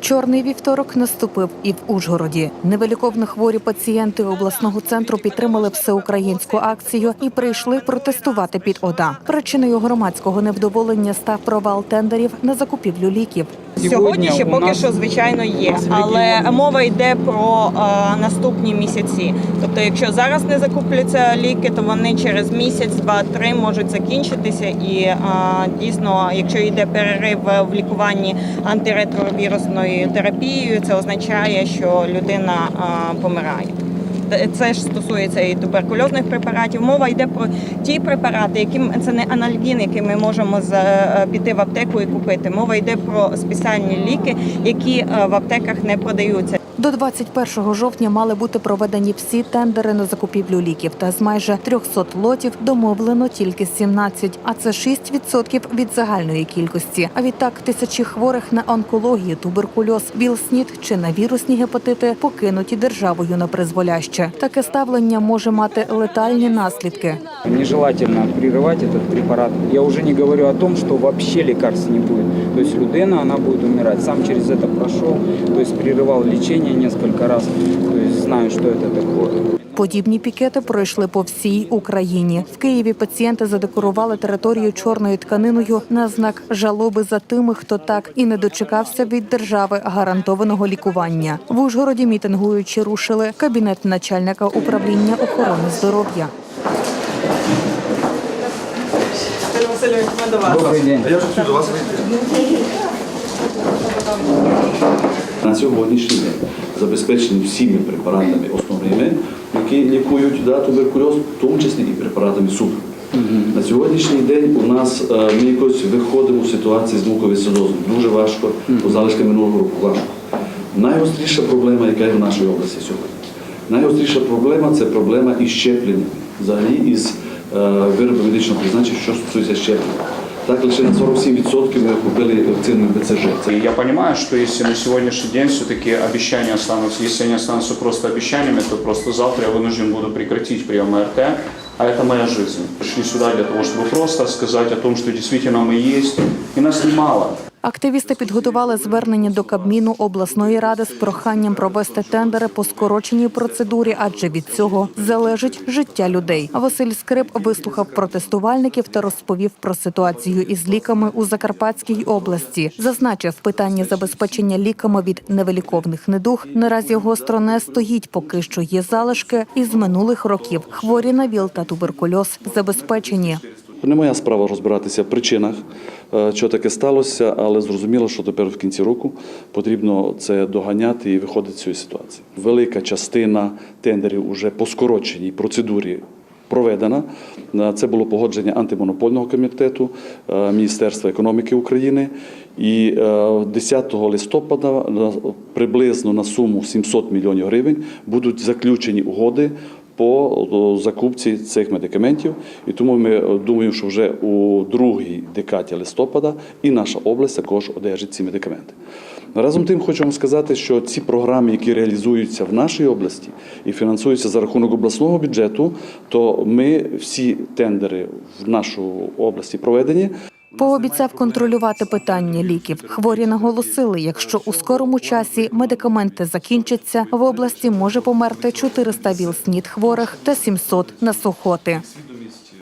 Чорний вівторок наступив і в Ужгороді. Невиліковно хворі пацієнти обласного центру підтримали всеукраїнську акцію і прийшли протестувати під ОДА. Причиною громадського невдоволення став провал тендерів на закупівлю ліків. Сьогодні ще поки що звичайно є, але мова йде про е, наступні місяці. Тобто, якщо зараз не закупляться ліки, то вони через місяць, два-три можуть закінчитися. І е, дійсно, якщо йде перерив в лікуванні антиретровірусною терапією, це означає, що людина помирає. Це ж стосується і туберкульозних препаратів. Мова йде про ті препарати, які це не анальгін, який ми можемо е, піти в аптеку і купити. Мова йде про спеціальні ліки, які е, в аптеках не продаються. До 21 жовтня мали бути проведені всі тендери на закупівлю ліків. Та з майже 300 лотів домовлено тільки 17, а це 6% від загальної кількості. А відтак тисячі хворих на онкологію, туберкульоз, ВІЛ-СНІД чи на вірусні гепатити покинуті державою на призволяще. Таке ставлення може мати летальні наслідки. Нежелательно прерывать этот препарат. Я уже не говорю о том, что вообще лекарств не будет. То есть людина, она будет умирать. Сам через это прошел, то есть прерывал лечение несколько раз. То есть знаю, что это такое. Подібні пікети пройшли по всій Україні. В Києві пацієнти задекорували територію чорною тканиною на знак жалоби за тими, хто так і не дочекався від держави гарантованого лікування. В Ужгороді мітингуючи рушили кабінет начальника управління охорони здоров'я. Васильович, ми до вас. Добрый день. Я вже хотів до вас вийти. На сьогоднішній день забезпечені всіми препаратами основними, які лікують да, туберкульоз, в тому числі і препаратами СУП. На сьогоднішній день у нас е, ми якось виходимо в ситуації з муковисцидозом. Дуже важко, бо залишки минулого року важко. Найгостріша проблема, яка є в нашій області сьогодні. Найгостріша проблема це проблема із щепленням, взагалі із е, виробів медичного призначення, що стосується щеплення. Так, лише на 47% ми купили вакцину БЦЖ. Це И я понимаю, что если на сегодняшний день все-таки обещания останутся, если они останутся просто обещаниями, то просто завтра я вынужден буду прекратить прием РТ, а это моя жизнь. Пришли сюда для того, чтобы просто сказать о том, что действительно мы есть, и нас немало. Активісти підготували звернення до Кабміну обласної ради з проханням провести тендери по скороченій процедурі, адже від цього залежить життя людей. Василь Скрип вислухав протестувальників та розповів про ситуацію із ліками у Закарпатській області. Зазначив, питання забезпечення ліками від невиліковних недуг наразі гостро не стоїть, поки що є залишки із минулих років. Хворі на ВІЛ та туберкульоз забезпечені. Не моя справа розбиратися в причинах, е, що таке сталося, але зрозуміло, що тепер в кінці року потрібно це доганяти і виходити з цієї ситуації. Велика частина тендерів уже по скороченій процедурі проведена. Е, Це було погодження антимонопольного комітету е, Міністерства економіки України. І е, 10 листопада приблизно на суму 700 мільйонів гривень будуть заключені угоди по закупці цих медикаментів. І тому ми е, думаємо, що вже у другій декаді листопада і наша область також одержить ці медикаменти. Разом тим хочу вам сказати, що ці програми, які реалізуються в нашій області і фінансуються за рахунок обласного бюджету, то ми всі тендери в нашу області проведені. Пообіцяв контролювати питання ліків. Хворі наголосили, якщо у скорому часі медикаменти закінчаться, в області може померти 400 віл-снід хворих та 700 на сухоти.